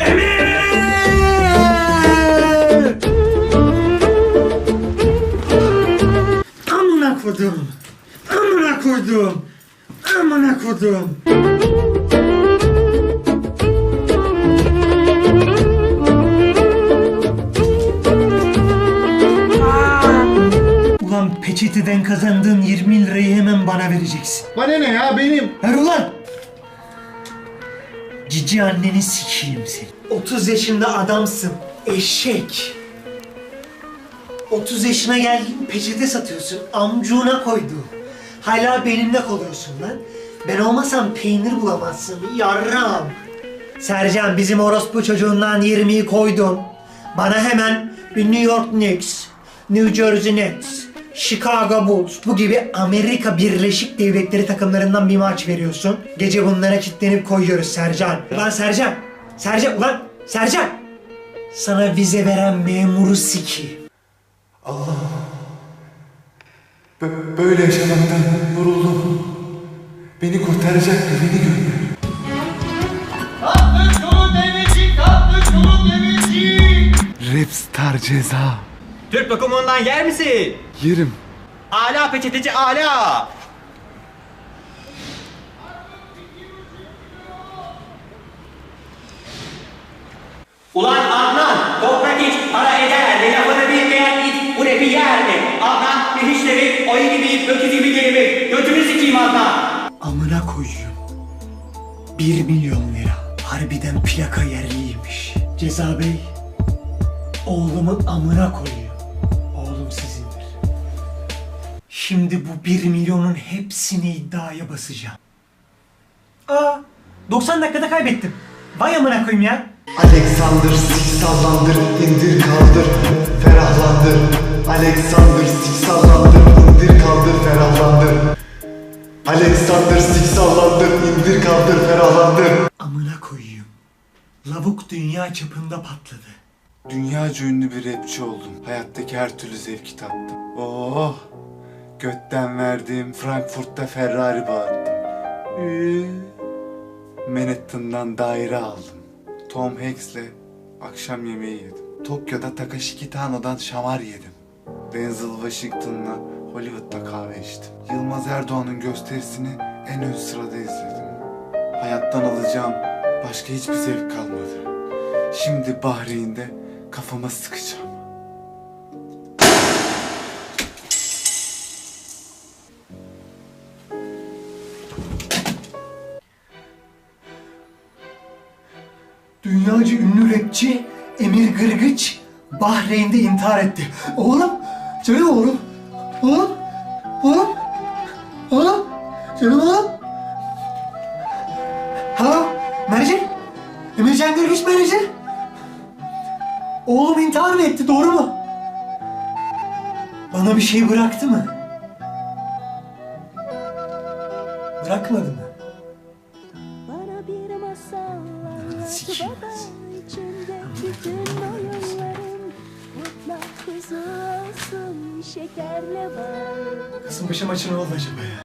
Emir! Amına koydum. Amına koydum. Amına koydum. Ulan peçeteden kazandığın 20 lirayı hemen bana vereceksin. Bana ne ya benim? Ver ulan! Cici anneni sikeyim seni. 30 yaşında adamsın. Eşek. 30 yaşına geldin peçete satıyorsun. Amcuğuna koydu. Hala benimle kalıyorsun lan. Ben olmasam peynir bulamazsın. Yarram. Sercan bizim orospu çocuğundan 20'yi koydum. Bana hemen bir New York Knicks, New Jersey Nets, Chicago Bulls bu gibi Amerika Birleşik Devletleri takımlarından bir maç veriyorsun. Gece bunlara kilitlenip koyuyoruz Sercan. Ulan Sercan! Sercan! Ulan Sercan! Sana vize veren memuru siki. Bö- böyle yaşamaktan yoruldum. Beni kurtaracak birini gönder. Demirci. Rapstar ceza. Türk lokumundan yer misin? Yerim. Ala peçeteci ala. Ulan Adnan, toprak iç, para eder, ne lafını bilmeyen it, bu ne bir yer mi? Adnan, bir hiçleri, ayı gibi, öküz gibi gelimi, götünü sikeyim Adnan. Amına koyayım. 1 milyon lira. Harbiden plaka yerliymiş. Ceza Bey, oğlumu amına koyuyor. Şimdi bu 1 milyonun hepsini iddiaya basacağım. Aa, 90 dakikada kaybettim. Vay amına koyayım ya. Alexander sik sallandır indir kaldır ferahlandır Alexander sik sallandır indir kaldır ferahlandır Alexander sik sallandır indir kaldır ferahlandır Amına koyayım. Lavuk dünya çapında patladı. Dünyaca ünlü bir rapçi oldum. Hayattaki her türlü zevki tattım. Oh! Götten verdim. Frankfurt'ta Ferrari bağırdım. Manhattan'dan daire aldım. Tom Hanks'le akşam yemeği yedim. Tokyo'da Takashi Kitano'dan şamar yedim. Denzel Washington'la Hollywood'da kahve içtim. Yılmaz Erdoğan'ın gösterisini en ön sırada izledim. Hayattan alacağım başka hiçbir zevk kalmadı. Şimdi Bahreyn'de kafama sıkacağım. Dünyaca ünlü rapçi Emir Gırgıç Bahreyn'de intihar etti. Oğlum, canım oğlum. Oğlum, oğlum, oğlum, canım oğlum. Hello, Mercan? Emircan Gırgıç Mercan? Oğlum intihar mı etti, doğru mu? Bana bir şey bıraktı mı? Bırakmadı mı? Baba ben içinde bütün oyunların Mutlak huzur olsun şekerle bal Kasımpaşa maçı ne oldu acaba ya?